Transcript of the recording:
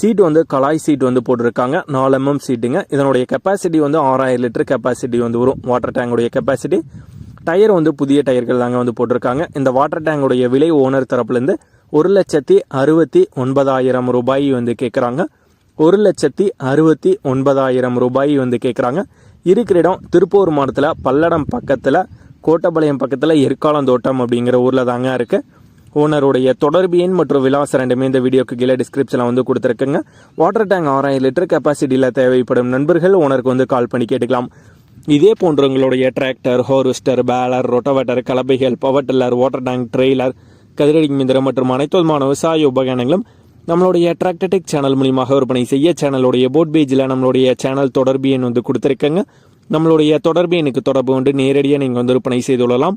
Seat வந்து கலாய் seat வந்து போட்டிருக்காங்க. நாலு எம்எம் சீட்டுங்க இதனுடைய கெப்பாசிட்டி வந்து ஆறாயிரம் லிட்டர் கெப்பாசிட்டி வந்து வரும். வாட்டர் டேங்குடைய கெப்பாசிட்டி டயர் வந்து புதிய டயர்கள் தாங்க வந்து போட்டிருக்காங்க. இந்த வாட்டர் டேங்குடைய விலை ஓனர் தரப்புலேருந்து ஒரு லட்சத்தி அறுபத்தி ஒன்பதாயிரம் ரூபாய் வந்து கேட்குறாங்க ஒரு லட்சத்தி அறுபத்தி ஒன்பதாயிரம் ரூபாய் வந்து கேட்குறாங்க இருக்கிற இடம் திருப்பூர் மாவட்டத்தில் பல்லடம் பக்கத்தில் கோட்டப்பாளையம் பக்கத்தில் எற்காலந்தோட்டம் அப்படிங்கிற ஊரில் தாங்க இருக்குது ஓனருடைய தொடர்பு எண் மற்றும் விலாசம் ரெண்டுமே இந்த வீடியோக்கு கீழே டிஸ்கிரிப்ஷனில் வந்து கொடுத்துருக்குங்க. வாட்டர் டேங்க் ஆறாயிரம் லிட்டர் கெப்பாசிட்டியில் தேவைப்படும் நண்பர்கள் ஓனருக்கு வந்து கால் பண்ணி கேட்டுக்கலாம். இதே போன்ற உங்களுடைய tractor harvester baler rotavator கலப்பைகள் power tiller water tank trailer கதிரடி மிந்திரம் மற்றும் அனைத்து விதமான விவசாய உபகரணங்களும் நம்மளுடைய டிராக்டர்டெக் சேனல் மூலியமாக விற்பனை செய்ய சேனலுடைய போட் பேஜில் நம்மளுடைய சேனல் தொடர்பு எண் வந்து கொடுத்துருக்கங்க. நம்மளுடைய தொடர்பு எனக்கு தொடர்பு கொண்டு நேரடியாக நீங்கள் வந்து விற்பனை செய்து கொள்ளலாம்.